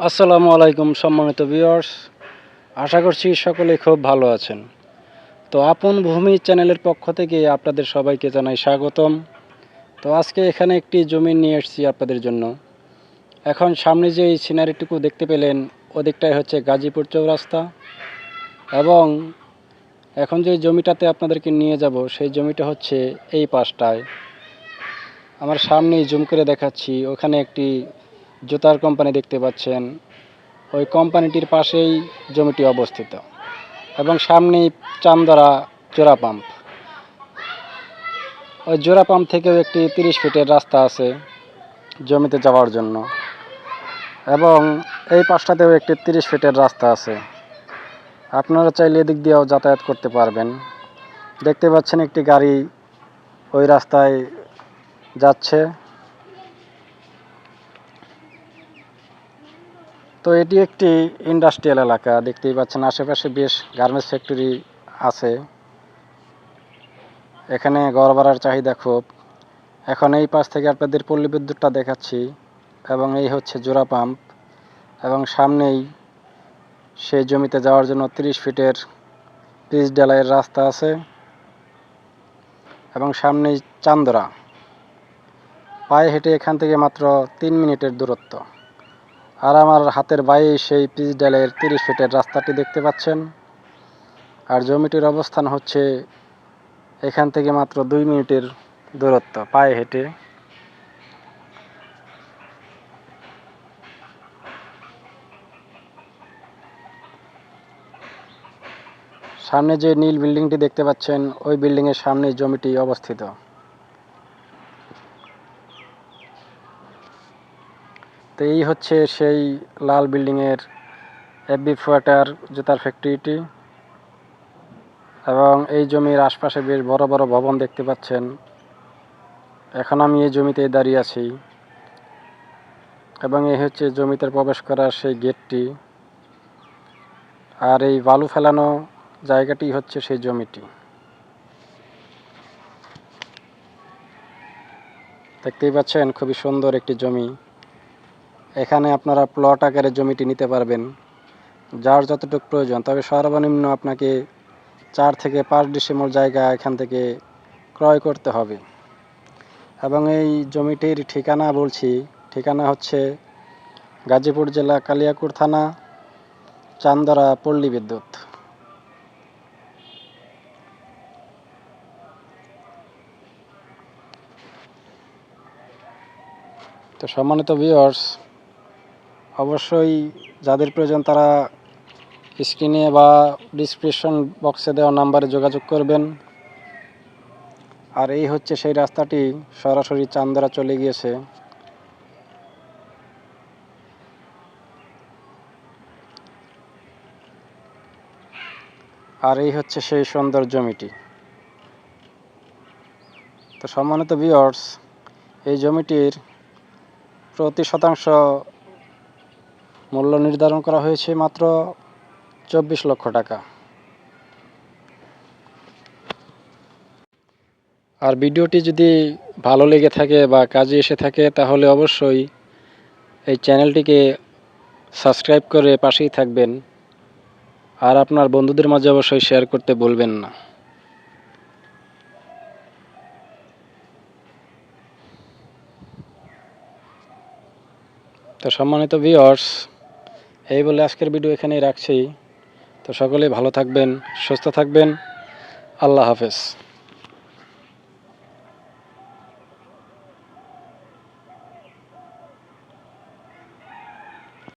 আসসালামু আলাইকুম, সম্মানিত ভিউয়ার্স আশা করছি সকলে খুব ভালো আছেন। তো আপন ভূমি চ্যানেলের পক্ষ থেকে আপনাদের সবাইকে জানাই স্বাগতম। তো আজকে এখানে একটি জমি নিয়ে এসেছি আপনাদের জন্য। এখন সামনে যে এই সিনারিটুকু দেখতে পেলেন ওদিকটাই হচ্ছে গাজীপুর চৌরাস্তা এবং এখন যে জমিটাতে আপনাদেরকে নিয়ে যাব, সেই জমিটা হচ্ছে এই পাশটায়। আমার সামনেই জুম করে দেখাচ্ছি, ওখানে একটি জুতার কোম্পানি দেখতে পাচ্ছেন। ওই কোম্পানিটির পাশেই জমিটি অবস্থিত এবং সামনেই চামদারা জোড়া পাম্প। ওই জোড়া পাম্প থেকেও একটি তিরিশ ফিটের রাস্তা আছে জমিতে যাওয়ার জন্য এবং এই পাশটাতেও একটি তিরিশ ফিটের রাস্তা আছে। আপনারা চাইলে এদিক দিয়েও যাতায়াত করতে পারবেন। দেখতে পাচ্ছেন একটি গাড়ি ওই রাস্তায় যাচ্ছে। তো এটি একটি ইন্ডাস্ট্রিয়াল এলাকা, দেখতেই পাচ্ছেন আশেপাশে বেশ গার্মেন্টস ফ্যাক্টরি আছে। এখানে গড় ভাড়ার চাহিদা খুব। এখন এই পাশ থেকে আপনাদের পল্লী বিদ্যুৎটা দেখাচ্ছি, এবং এই হচ্ছে জোড়া পাম্প এবং সামনেই সেই জমিতে যাওয়ার জন্য তিরিশ ফিটের পিচ ডালাইয়ের রাস্তা আছে, এবং সামনেই চান্দরা। পায়ে হেঁটে এখান থেকে মাত্র তিন মিনিটের দূরত্ব। আর আমার হাতের বাইরে সেই পিচ ডালের তিরিশ ফিটের রাস্তাটি দেখতে পাচ্ছেন। আর জমিটির অবস্থান হচ্ছে এখান থেকে মাত্র দুই মিনিটের দূরত্ব, পায়ে হেঁটে। সামনে যে নীল বিল্ডিংটি দেখতে পাচ্ছেন, ওই বিল্ডিংয়ের সামনে জমিটি অবস্থিত। তো এই হচ্ছে সেই লাল বিল্ডিংয়ের এফবি ফোয়াটার জুতার ফ্যাক্টরিটি এবং এই জমির আশপাশে বেশ বড় বড় ভবন দেখতে পাচ্ছেন। এখন আমি এই জমিতে দাঁড়িয়ে আছি। এবং এই হচ্ছে জমিতে প্রবেশ করার সেই গেটটি। আর এই বালু ফেলানো জায়গাটি হচ্ছে সেই জমিটি। দেখতেই পাচ্ছেন খুবই সুন্দর একটি জমি। এখানে আপনারা প্লট আকারে জমিটি নিতে পারবেন, যার যতটুকু প্রয়োজন। তবে সর্বনিম্ন আপনাকে চার থেকে পাঁচ ডিসেম্বর জায়গা এখান থেকে ক্রয় করতে হবে। এবং এই জমিটির ঠিকানা বলছি, ঠিকানা হচ্ছে গাজীপুর জেলা কালিয়াকুর থানা, চান্দরা পল্লী বিদ্যুৎ। তো সম্মানিত ভিউয়ার্স অবশ্যই যাদের প্রয়োজন তারা স্ক্রিনে বা ডিসক্রিপশন বক্সে দেওয়া নাম্বারে যোগাযোগ করবেন। আর এই হচ্ছে সেই রাস্তাটি, সরাসরি চান্দরা চলে গিয়েছে। আর এই হচ্ছে সেই সুন্দর জমিটি। তো সম্মানিত ভিউয়ার্স এই জমিটির প্রতি শতাংশ মূল্য নির্ধারণ করা হয়েছে মাত্র চব্বিশ লক্ষ টাকা। আর ভিডিওটি যদি ভালো লেগে থাকে বা কাজে এসে থাকে, তাহলে অবশ্যই এই চ্যানেলটিকে সাবস্ক্রাইব করে পাশেই থাকবেন। আর আপনার বন্ধুদের মাঝে অবশ্যই শেয়ার করতে বলবেন না। তো সম্মানিত ভিউয়ার্স এই বলে আজকের ভিডিও এখানেই রাখছি। তো সকলে ভালো থাকবেন সুস্থ থাকবেন। আল্লাহ হাফেজ।